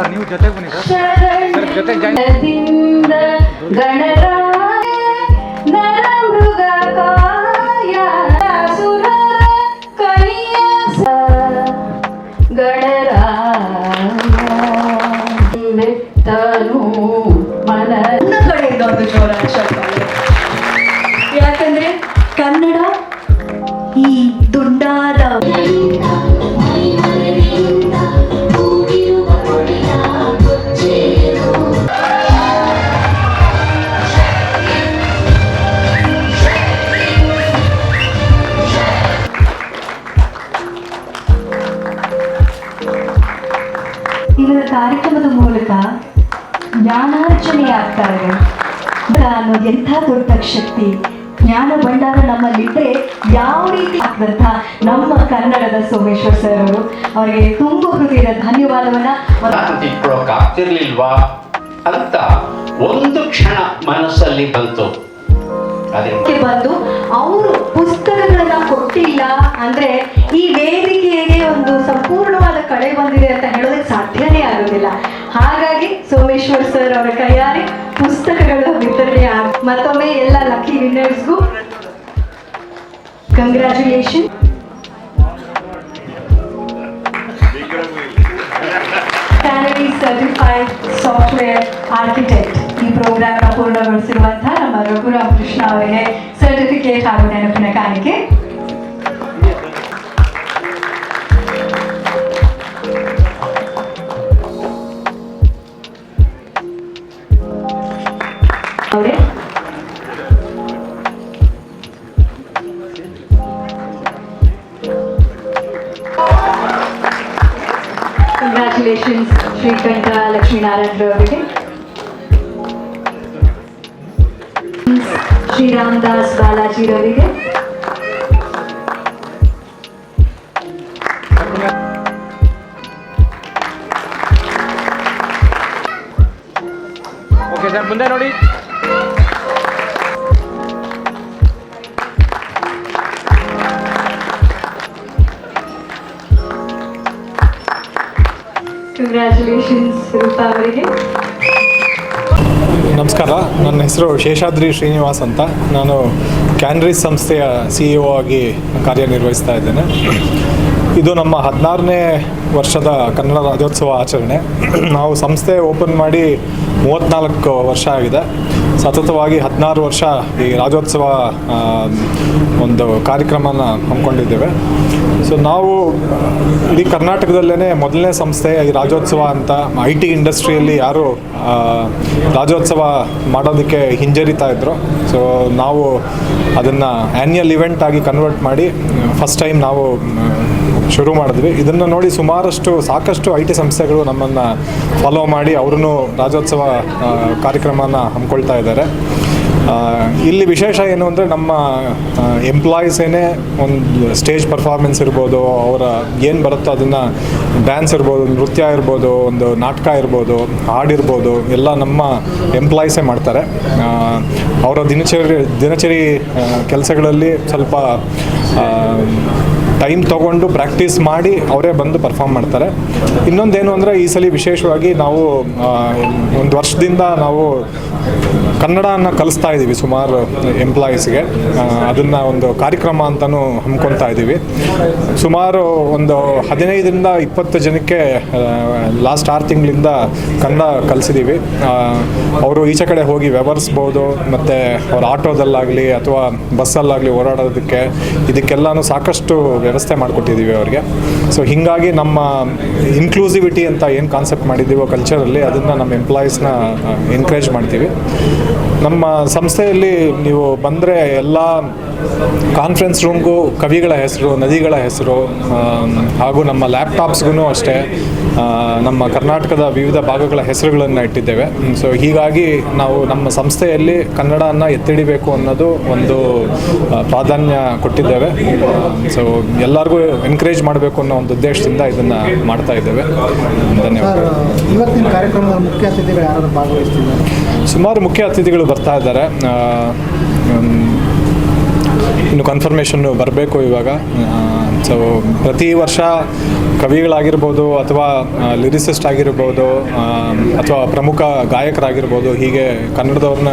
Sir ನೀವು ಜೊತೆಗೆ ಬನ್ನಿ ಸರ್. ಸರ್ ಜೊತೆಗೆ ಯಾಕಂದ್ರೆ ಕನ್ನಡ ಈ ನರಮೃಗ ಕಾರ್ಯಕ್ರಮದ ಮೂಲಕ ಜ್ಞಾನಾರ್ಜನೆ ಆಗ್ತಾ ಇದೆ ಅನ್ನೋದು ಎಂಥ ದೊಡ್ಡ ಶಕ್ತಿ. ಜ್ಞಾನ ಭಂಡಾರ ನಮ್ಮಲ್ಲಿದ್ದರೆ ಯಾವ ರೀತಿ ಆಗ್ತಂಥ ನಮ್ಮ ಕನ್ನಡದ ಸೋಮೇಶ್ವರ್ ಸರ್ ಅವರು ಅವರಿಗೆ ತುಂಬ ಹೃದಯದ ಧನ್ಯವಾದವನ್ನ ಆಗ್ತಿರ್ಲಿಲ್ವಾ? ಅಂತ ಒಂದು ಕ್ಷಣ ಮನಸ್ಸಲ್ಲಿ ಬಂತು. ಅದಕ್ಕೆ ಬಂದು ಅವರು ಕೊಟ್ಟಿಲ್ಲ ಅಂದ್ರೆ ಈ ವೇದಿಕೆಗೆ ಒಂದು ಸಂಪೂರ್ಣವಾದ ಕಳೆ ಬಂದಿದೆ ಅಂತ ಹೇಳೋದಕ್ಕೆ ಸಾಧ್ಯನೇ ಆಗೋದಿಲ್ಲ. ಹಾಗಾಗಿ ಸೋಮೇಶ್ವರ್ ಸರ್ ಅವರ ಕೈಯಾರೆ ಪುಸ್ತಕಗಳ ವಿತರಣೆ ಮತ್ತೊಮ್ಮೆ ಎಲ್ಲ ಲಕ್ಕಿ ವಿನ್ನರ್ಸ್ಗೂ ಕಂಗ್ರ್ಯಾಚುಲೇಷನ್ ಸರ್ಟಿಫೈಡ್ ಸಾಫ್ಟ್ವೇರ್ ಆರ್ಕಿಟೆಕ್ಟ್ ಈ ಪ್ರೋಗ್ರಾಮ್ ಪೂರ್ಣಗೊಳಿಸಿರುವಂತಹ ನಮ್ಮ ರಘುರಾಮ್ ಕೃಷ್ಣ ಅವರಿಗೆ ಸರ್ಟಿಫಿಕೇಟ್ ಹಾಗೂ ನೆನಪಿನ ಕಾಣಿಕೆ. ಕಂಗ್ರ್ಯಾಚುಲೇಷನ್ಸ್ ಶ್ರೀಕಂಠ ಲಕ್ಷ್ಮೀನಾರಾಯಣ ಅವರಿಗೆ ಶ್ರೀರಾಮದಾಸ್ ಬಾಲಾಜಿ ಅವರಿಗೆ ಓಕೆ ಸರ್ ಮುಂದೆ ನೋಡಿ ಕಂಗ್ರ್ಯಾಚುಲೇಷನ್ಸ್ ಅವರಿಗೆ. ನಮಸ್ಕಾರ, ನನ್ನ ಹೆಸರು ಶೇಷಾದ್ರಿ ಶ್ರೀನಿವಾಸ್ ಅಂತ. ನಾನು ಕ್ಯಾನ್ರೀಸ್ ಸಂಸ್ಥೆಯ ಸಿ ಇ ಆಗಿ ಕಾರ್ಯನಿರ್ವಹಿಸ್ತಾ ಇದ್ದೇನೆ. ಇದು ನಮ್ಮ ಹದಿನಾರನೇ ವರ್ಷದ ಕನ್ನಡ ರಾಜ್ಯೋತ್ಸವ ಆಚರಣೆ. ನಾವು ಸಂಸ್ಥೆ ಓಪನ್ ಮಾಡಿ ಮೂವತ್ತ್ನಾಲ್ಕು ವರ್ಷ ಆಗಿದೆ. ಸತತವಾಗಿ ಹದಿನಾರು ವರ್ಷ ಈ ರಾಜ್ಯೋತ್ಸವ ಒಂದು ಕಾರ್ಯಕ್ರಮನ ಹಮ್ಮಿಕೊಂಡಿದ್ದೇವೆ. ಸೊ ನಾವು ಇಡೀ ಕರ್ನಾಟಕದಲ್ಲೇ ಮೊದಲನೇ ಸಂಸ್ಥೆ ಈ ರಾಜ್ಯೋತ್ಸವ ಅಂತ ಐ ಟಿ ಇಂಡಸ್ಟ್ರಿಯಲ್ಲಿ ಯಾರು ರಾಜ್ಯೋತ್ಸವ ಮಾಡೋದಕ್ಕೆ ಹಿಂಜರಿತಾ ಇದ್ರು. ಸೊ ನಾವು ಅದನ್ನು ಆ್ಯನ್ಯಲ್ ಇವೆಂಟ್ ಆಗಿ ಕನ್ವರ್ಟ್ ಮಾಡಿ ಫಸ್ಟ್ ಟೈಮ್ ನಾವು ಶುರು ಮಾಡಿದ್ವಿ. ಇದನ್ನು ನೋಡಿ ಸುಮಾರಷ್ಟು, ಸಾಕಷ್ಟು ಐ ಟಿ ಸಂಸ್ಥೆಗಳು ನಮ್ಮನ್ನು ಫಾಲೋ ಮಾಡಿ ಅವ್ರೂ ರಾಜ್ಯೋತ್ಸವ ಕಾರ್ಯಕ್ರಮನ ಹಮ್ಮಿಕೊಳ್ತಾ ಇದ್ದಾರೆ. ಇಲ್ಲಿ ವಿಶೇಷ ಏನು ಅಂದರೆ ನಮ್ಮ ಎಂಪ್ಲಾಯೀಸೇನೆ ಒಂದು ಸ್ಟೇಜ್ ಪರ್ಫಾರ್ಮೆನ್ಸ್ ಇರ್ಬೋದು, ಅವರ ಏನು ಬರುತ್ತೋ ಅದನ್ನು ಡ್ಯಾನ್ಸ್ ಇರ್ಬೋದು, ನೃತ್ಯ ಇರ್ಬೋದು, ಒಂದು ನಾಟಕ ಇರ್ಬೋದು, ಹಾಡಿರ್ಬೋದು, ಎಲ್ಲ ನಮ್ಮ ಎಂಪ್ಲಾಯೀಸೇ ಮಾಡ್ತಾರೆ. ಅವರ ದಿನಚರಿ ದಿನಚರಿ ಕೆಲಸಗಳಲ್ಲಿ ಸ್ವಲ್ಪ ಟೈಮ್ ತೊಗೊಂಡು ಪ್ರಾಕ್ಟೀಸ್ ಮಾಡಿ ಅವರೇ ಬಂದು ಪರ್ಫಾರ್ಮ್ ಮಾಡ್ತಾರೆ. ಇನ್ನೊಂದೇನು ಅಂದರೆ ಈ ಸಲ ವಿಶೇಷವಾಗಿ ನಾವು ಒಂದು ವರ್ಷದಿಂದ ನಾವು ಕನ್ನಡವನ್ನು ಕಲಿಸ್ತಾ ಇದ್ದೀವಿ ಸುಮಾರು ಎಂಪ್ಲಾಯೀಸ್ಗೆ ಅದನ್ನು ಒಂದು ಕಾರ್ಯಕ್ರಮ ಅಂತಲೂ ಹಮ್ಮಿಕೊಳ್ತಾ ಇದ್ದೀವಿ ಸುಮಾರು ಒಂದು ಹದಿನೈದರಿಂದ ಇಪ್ಪತ್ತು ಜನಕ್ಕೆ ಲಾಸ್ಟ್ ಆರು ತಿಂಗಳಿಂದ ಕನ್ನಡ ಕಲಿಸಿದ್ದೀವಿ ಅವರು ಈಚೆ ಕಡೆ ಹೋಗಿ ವ್ಯವಹರಿಸ್ಬೋದು, ಮತ್ತು ಅವ್ರ ಆಟೋದಲ್ಲಾಗಲಿ ಅಥವಾ ಬಸ್ಸಲ್ಲಾಗಲಿ ಓಡಾಡೋದಕ್ಕೆ ಇದಕ್ಕೆಲ್ಲನೂ ಸಾಕಷ್ಟು ವ್ಯವಸ್ಥೆ ಮಾಡಿಕೊಟ್ಟಿದ್ದೀವಿ ಅವರಿಗೆ. ಸೊ ಹೀಗಾಗಿ ನಮ್ಮ ಇನ್ಕ್ಲೂಸಿವಿಟಿ ಅಂತ ಏನು ಕಾನ್ಸೆಪ್ಟ್ ಮಾಡಿದ್ದೀವೋ ಕಲ್ಚರಲ್ಲಿ ಅದನ್ನು ನಮ್ಮ ಎಂಪ್ಲಾಯೀಸ್ನ ಎನ್ಕರೇಜ್ ಮಾಡ್ತೀವಿ. ನಮ್ಮ ಸಂಸ್ಥೆಯಲ್ಲಿ ನೀವು ಬಂದರೆ ಎಲ್ಲ ಕಾನ್ಫರೆನ್ಸ್ ರೂಮ್ಗೂ ಕವಿಗಳ ಹೆಸರು ನದಿಗಳ ಹೆಸರು ಹಾಗೂ ನಮ್ಮ ಲ್ಯಾಪ್ಟಾಪ್ಸ್ಗೂ ಅಷ್ಟೇ ನಮ್ಮ ಕರ್ನಾಟಕದ ವಿವಿಧ ಭಾಗಗಳ ಹೆಸರುಗಳನ್ನು ಇಟ್ಟಿದ್ದೇವೆ. ಸೊ ಹೀಗಾಗಿ ನಾವು ನಮ್ಮ ಸಂಸ್ಥೆಯಲ್ಲಿ ಕನ್ನಡವನ್ನು ಎತ್ತಿಡಿಬೇಕು ಅನ್ನೋದು ಒಂದು ಪ್ರಾಧಾನ್ಯ ಕೊಟ್ಟಿದ್ದೇವೆ. ಸೊ ಎಲ್ಲರಿಗೂ ಎನ್ಕರೇಜ್ ಮಾಡಬೇಕು ಅನ್ನೋ ಒಂದು ಉದ್ದೇಶದಿಂದ ಇದನ್ನು ಮಾಡ್ತಾ ಇದ್ದೇವೆ. ಧನ್ಯವಾದ. ಇವತ್ತಿನ ಕಾರ್ಯಕ್ರಮದ ಮುಖ್ಯ ಅತಿಥಿಗಳು ಯಾರು ಭಾಗವಹಿಸ್ತಿದ್ದಾರೆ? ಸುಮಾರು ಮುಖ್ಯ ಅತಿಥಿಗಳು ಬರ್ತಾ ಇದ್ದಾರೆ. ಇನ್ನು ಕನ್ಫರ್ಮೇಷನ್ನು ಬರಬೇಕು ಇವಾಗ. ಸೊ ಪ್ರತಿ ವರ್ಷ ಕವಿಗಳಾಗಿರ್ಬೋದು ಅಥವಾ ಲಿರಿಸಿಸ್ಟ್ ಆಗಿರ್ಬೋದು ಅಥವಾ ಪ್ರಮುಖ ಗಾಯಕರಾಗಿರ್ಬೋದು, ಹೀಗೆ ಕನ್ನಡದವ್ರನ್ನ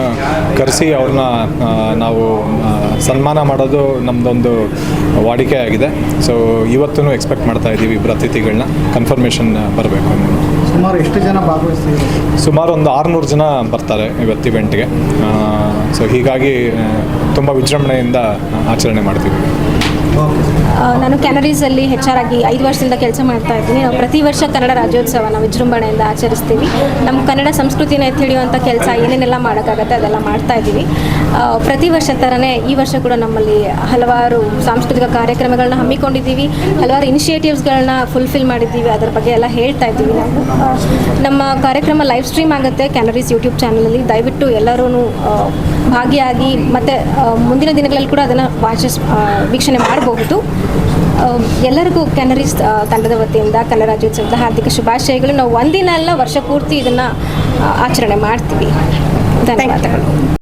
ಕರೆಸಿ ಅವ್ರನ್ನ ನಾವು ಸನ್ಮಾನ ಮಾಡೋದು ನಮ್ಮದೊಂದು ವಾಡಿಕೆ ಆಗಿದೆ. ಸೊ ಇವತ್ತೂ ಎಕ್ಸ್ಪೆಕ್ಟ್ ಮಾಡ್ತಾ ಇದ್ದೀವಿ ಇಬ್ಬರು ಅತಿಥಿಗಳನ್ನ ಕನ್ಫರ್ಮೇಷನ್ ಬರಬೇಕು. ಸುಮಾರು ಎಷ್ಟು ಜನ ಭಾಗವಹಿಸ್ತೀವಿ ಸುಮಾರು ಒಂದು ಆರುನೂರು ಜನ ಬರ್ತಾರೆ ಇವತ್ತು ಇವೆಂಟ್ಗೆ ಸೊ ಹೀಗಾಗಿ ತುಂಬ ವಿಜೃಂಭಣೆಯಿಂದ ಆಚರಣೆ ಮಾಡ್ತೀವಿ ನಾನು ಕ್ಯಾನರೀಸಲ್ಲಿ ಹೆಚ್ಚಾಗಿ ಐದು ವರ್ಷದಿಂದ ಕೆಲಸ ಮಾಡ್ತಾ ಇದ್ದೀನಿ. ನಾವು ಪ್ರತಿ ವರ್ಷ ಕನ್ನಡ ರಾಜ್ಯೋತ್ಸವನ ವಿಜೃಂಭಣೆಯಿಂದ ಆಚರಿಸ್ತೀವಿ. ನಮ್ಮ ಕನ್ನಡ ಸಂಸ್ಕೃತಿನ ಎತ್ತಿ ಹಿಡಿಯುವಂಥ ಕೆಲಸ ಏನೇನೆಲ್ಲ ಮಾಡೋಕ್ಕಾಗತ್ತೆ ಅದೆಲ್ಲ ಮಾಡ್ತಾ ಇದ್ದೀವಿ. ಪ್ರತಿ ವರ್ಷ ಥರನೇ ಈ ವರ್ಷ ಕೂಡ ನಮ್ಮಲ್ಲಿ ಹಲವಾರು ಸಾಂಸ್ಕೃತಿಕ ಕಾರ್ಯಕ್ರಮಗಳನ್ನ ಹಮ್ಮಿಕೊಂಡಿದ್ದೀವಿ. ಹಲವಾರು ಇನಿಷಿಯೇಟಿವ್ಸ್ಗಳನ್ನ ಫುಲ್ಫಿಲ್ ಮಾಡಿದ್ದೀವಿ. ಅದರ ಬಗ್ಗೆ ಎಲ್ಲ ಹೇಳ್ತಾ ಇದ್ದೀವಿ ನಾವು. ನಮ್ಮ ಕಾರ್ಯಕ್ರಮ ಲೈವ್ ಸ್ಟ್ರೀಮ್ ಆಗುತ್ತೆ ಕ್ಯಾನರೀಸ್ ಯೂಟ್ಯೂಬ್ ಚಾನಲಲ್ಲಿ ದಯವಿಟ್ಟು ಎಲ್ಲರೂ ಭಾಗಿಯಾಗಿ ಮತ್ತು ಮುಂದಿನ ದಿನಗಳಲ್ಲಿ ಕೂಡ ಅದನ್ನು ವಾಚಿಸ್ ವೀಕ್ಷಣೆ ಮಾಡಬಹುದು. ಎಲ್ಲರಿಗೂ ಕನ್ನರೀಸ್ ತಂಡದ ವತಿಯಿಂದ ಕನ್ನಡ ರಾಜ್ಯೋತ್ಸವದ ಹಾರ್ದಿಕ ಶುಭಾಶಯಗಳು. ನಾವು ಒಂದಿನ ಅಲ್ಲ ವರ್ಷ ಪೂರ್ತಿ ಇದನ್ನು ಆಚರಣೆ ಮಾಡ್ತೀವಿ. ಧನ್ಯವಾದಗಳು.